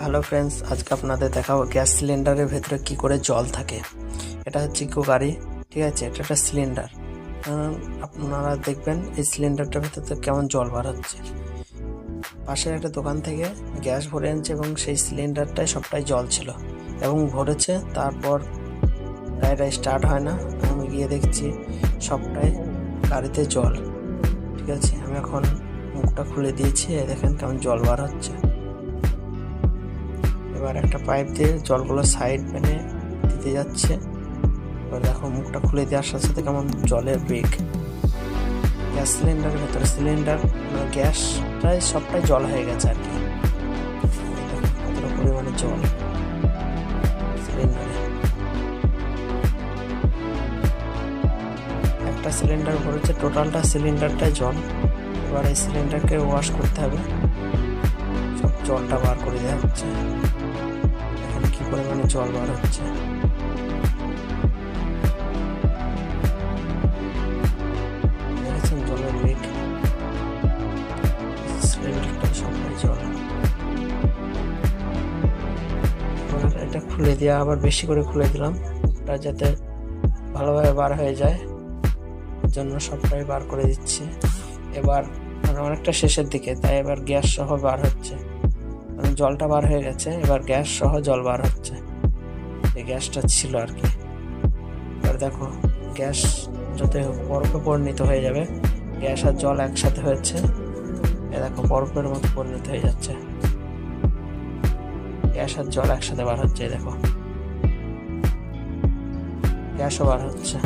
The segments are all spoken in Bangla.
হ্যালো ফ্রেন্ডস আজকে আপনাদের দেখাবো গ্যাস সিলিন্ডারের ভেতরে কি করে জল থাকে। এটা হচ্ছে ইকো গাড়ি, ঠিক আছে? এটা একটা সিলিন্ডার। আপনারা দেখবেন এই সিলিন্ডারটার ভেতর কেমন জল বার হচ্ছে। পাশের একটা দোকান থেকে গ্যাস ভরে আনছে এবং সেই সিলিন্ডারটায় সবটাই জল ছিল এবং ভরেছে। তারপর গাড়িটা স্টার্ট হয় না। আমি গিয়ে দেখছি সবটাই গাড়িতে জল। ঠিক আছে? আমি এখন মুখটা খুলে দিয়েছি, দেখেন কেমন জল বার হচ্ছে। এবার একটা পাইপ দিয়ে জলগুলো সাইড মেনে দিতে যাচ্ছে। এবার দেখো মুখটা খুলে দেওয়ার সাথে সাথে কেমন জলের বেগ। গ্যাস সিলিন্ডারের ভেতরে সিলিন্ডার গ্যাস প্রায় সবটাই জল হয়ে গেছে আর কি। পরিমাণে জল সিলিন্ডারে। একটা সিলিন্ডার ভরেছে টোটালটা সিলিন্ডারটাই জল। এবার এই সিলিন্ডারকে ওয়াশ করতে হবে। জলটা বার করে দেওয়া হচ্ছে। এখানে কি পরিমাণে জল বার হচ্ছে? জলের এটা খুলে দিয়ে আবার বেশি করে খুলে দিলাম। ওটা যাতে ভালোভাবে বার হয়ে যায় জন্য সবটাই বার করে দিচ্ছি। এবার মানে অনেকটা শেষের দিকে, তাই এবার গ্যাস সহ বার হচ্ছে। জলটা বার হয়ে গেছে। এবার গ্যাস সহ জল বার হচ্ছে। এই গ্যাসটা ছিল আর কি। এবার দেখো, গ্যাস যত বরফে পরিণত হয়ে যাবে। গ্যাস আর জল একসাথে হয়েছে। এ দেখো, বরফের মতো পরিণত হয়ে যাচ্ছে। গ্যাস আর জল একসাথে বার হচ্ছে দেখো। গ্যাসও বার হচ্ছে।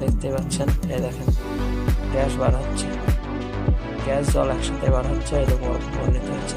দেখতে পাচ্ছেন? এই দেখেন, গ্যাস বার হচ্ছে। গ্যাস জল একসাথে বার হচ্ছে এরকম পরিণত হচ্ছে।